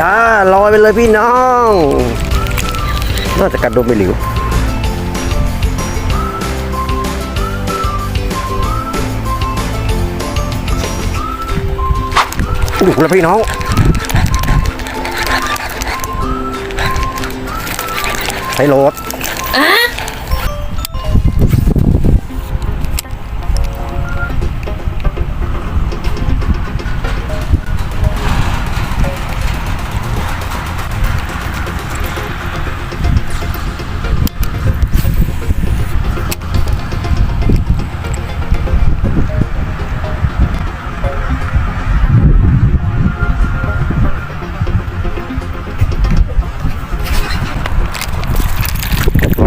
ยาลอยไปเลยพี่น้องน่าจะกัดโดนไปหลิวดุแล้วพี่น้องใช้รถ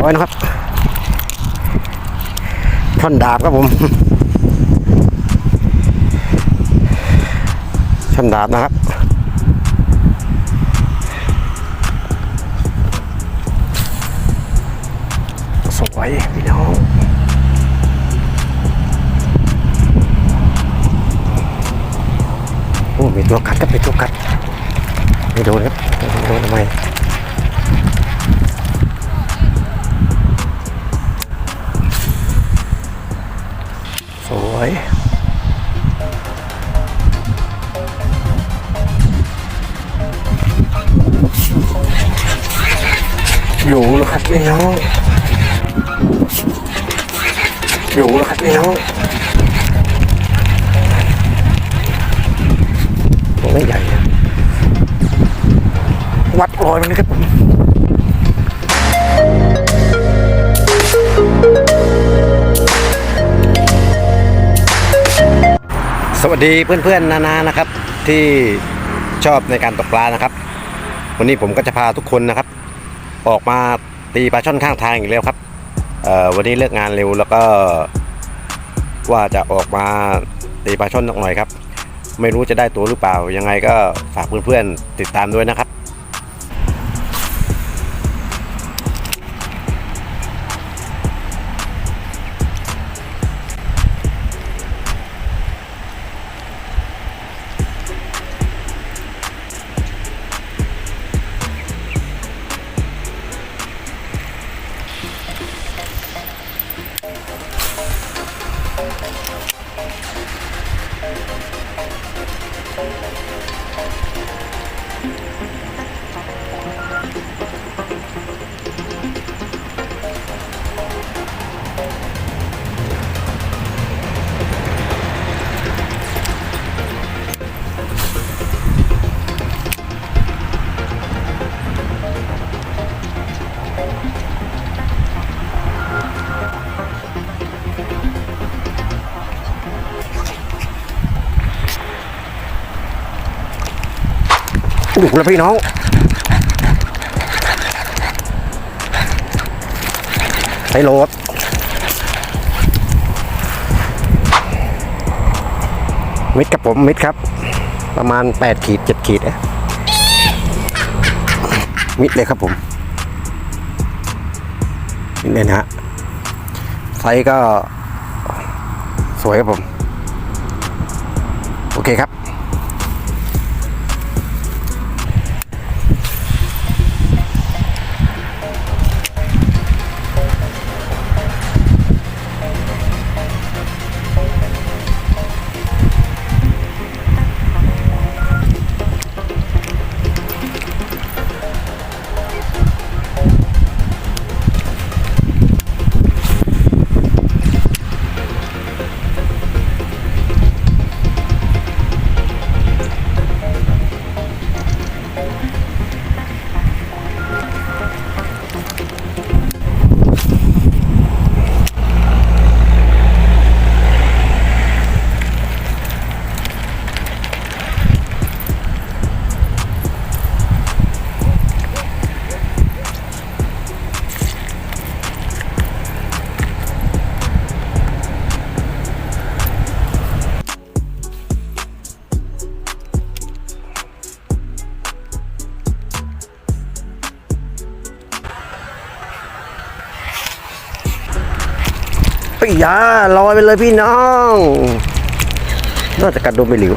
ร้อยนะครับ ท่อนดาบครับผม ท่อนดาบนะครับสวยพี่น้องโอ้มีตัวกัดครับมีตัวกัดไม่โดนครับไม่โดนทำไม วยอยู่แล้วครับพี่น้องอยู่แล้วครับพี่น้องตัวไม่ใหญ่ วัดรอยมันเลยครับผม สวัสดีเพื่อนๆนานานะครับ ที่ชอบในการตกปลานะครับ วันนี้ผมก็จะพาทุกคนนะครับ ออกมาตีปลาช่อนข้างทางอีกแล้วครับวันนี้เลิกงานเร็วแล้วก็ ว่าจะออกมาตีปลาช่อนหน่อยครับ ไม่รู้จะได้ตัวหรือเปล่ายังไงก็ฝากเพื่อนๆติดตามด้วยนะครับ ดุแล้วพี่น้องใช้รถมิดครับผมมิดครับ ประมาณ 8 ขีด 7 ขีดอะมิดเลยครับผม มิดเลยนะฮะไซส์ก็สวยครับผม โอเคครับ ยาลอยไปเลยพี่น้อง น่าจะกัดโดนไปหลิว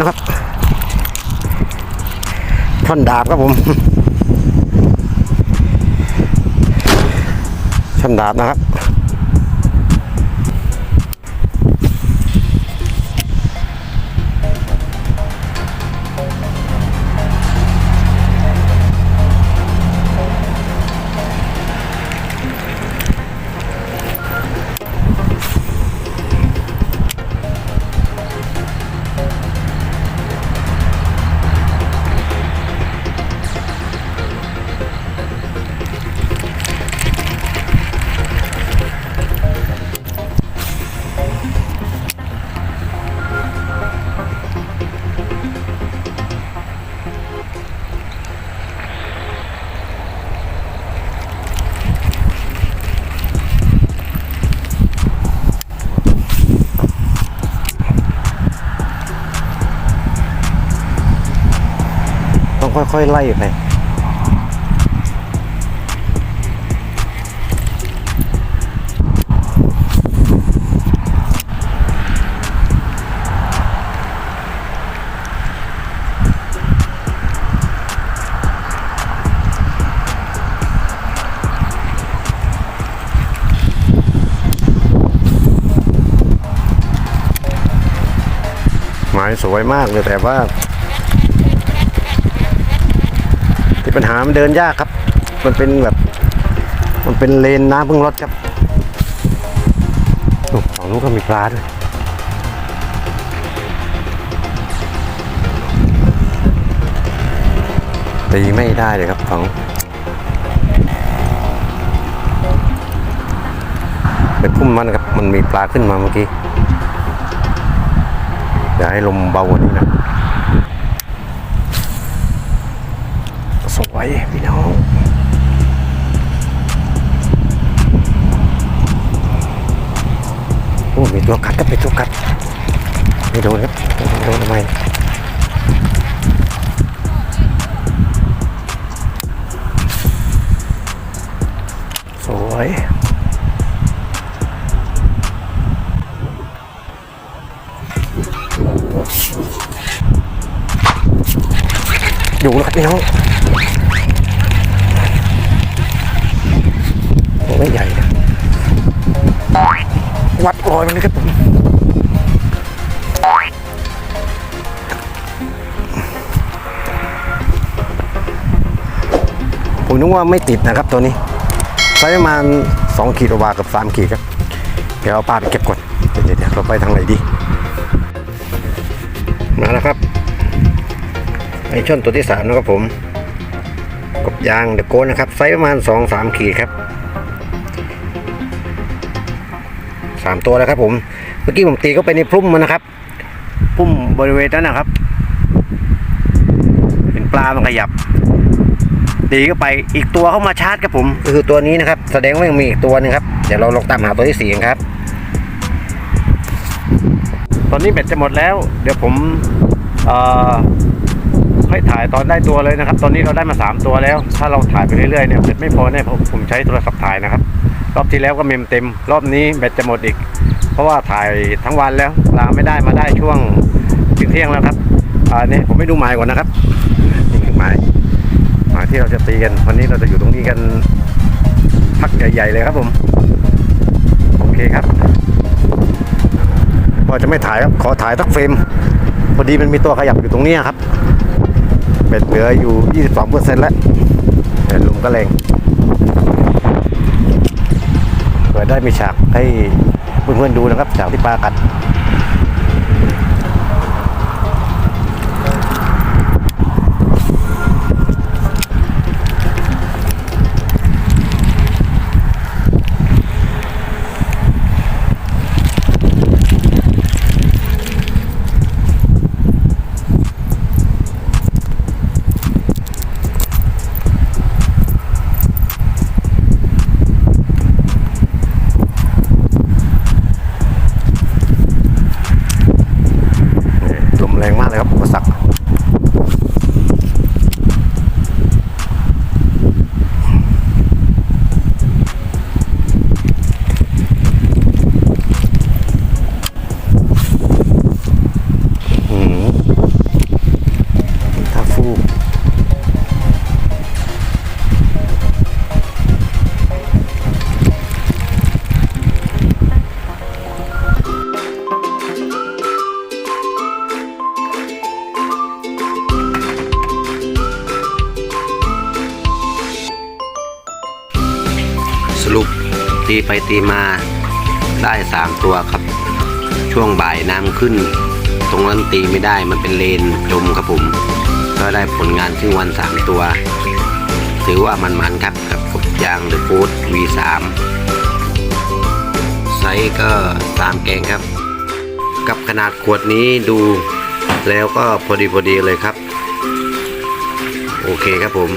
นะครับ ท่อนดาบครับผมท่อนดาบนะครับ ค่อยๆไล่ไปหมายสวยมากเลยแต่ว่า ที่ ปัญหามันเดินยากครับ มันเป็นแบบ มันเป็นเลนน้ำพิ่งรถครับโอ้ฝั่งนู้นก็มีปลาด้วยตีไม่ได้เลยครับฝั่งไปพุ่มมันครับ มันมีปลาขึ้นมาเมื่อกี้อย่าให้ลมเบากว่านี้นะ ส วยพี่น้องโอ้มีตัวกัดก็เป็นตัวกัดไม่โดนครับไม่โดนทำไมสวยอยู่แล้วครับพี่น้องโอ้ ไม่ใหญ่นะวัดรอยมันเลยครับผมผมนึกว่าไม่ติดนะครับตัวนี้ไซส์ประมาณ 2 ขีดกว่ากับ 3 ขีดครับ เดี๋ยวเอาปลาไปเก็บก่อนเดี๋ยวเดี๋ยวเราไปทางไหนดี มาแล้วครับไอช่อนตัวที่สามนะครับผม กบยางเดอะโกนนะครับ ไซส์ประมาณสองสามขีดครับามตัวแล้วครับผม เมื่อกี้ผมตีเข้าไปในพุ่มมันนะครับ พุ่มบริเวณนั้นนะครับเห็นปลามันขยับ ตีเข้าไปอีกตัวเข้ามาชาร์จครับผมก็คือตัวนี้นะครับ แสดงว่ายังมีอีกตัวหนึงครับ เดี๋ยวเราลองตามหาตัวที่สี่กันครับ ตอนนี้เบ็ดจะหมดแล้ว เดี๋ยวผมเอ่อให้ถ่ายตอนได้ตัวเลยนะครับ ตอนนี้เราได้มา 3 ตัวแล้ว ถ้าเราถ่ายไปเรื่อยๆเนี่ยเบ็ดไม่พอแน่เพราะผมใช้โทรศัพท์ถ่ายนะครับ รอบที่แล้วก็เมมเต็ม รอบนี้เบ็ดจะหมดอีก เพราะว่าถ่ายทั้งวันแล้วลาไม่ได้มาได้ช่วงถึงเที่ยงแล้วครับอ่านี่ผมไม่ดูหมายก่อนนะครับนี่คือหมายหมายที่เราจะตีกันวันนี้เราจะอยู่ตรงนี้กันพักใหญ่ๆเลยครับผมโอเคครับพอจะไม่ถ่ายครับขอถ่ายสักเฟรมพอดีมันมีตัวขยับอยู่ตรงนี้ครับเบ็ดเหลืออยู่ 22เปอร์เซ็นต์แล้วแต่ลมก็แรง ได้มีฉากให้เพื่อนๆดูนะครับฉากที่ปลากัด ตีไปตีมาได้สามตัวครับ ช่วงบ่ายน้ำขึ้น ตรงนั้นตีไม่ได้มันเป็นเลนจมครับผม ก็ได้ผลงานครึ่งวันสามตัว ถือว่ามันมันๆครับกับกบยางหรือฟูด V3 ไซส์ก็ตามแกงครับ กับขนาดขวดนี้ดูแล้วก็พอดีพอดีเลยครับ โอเคครับผม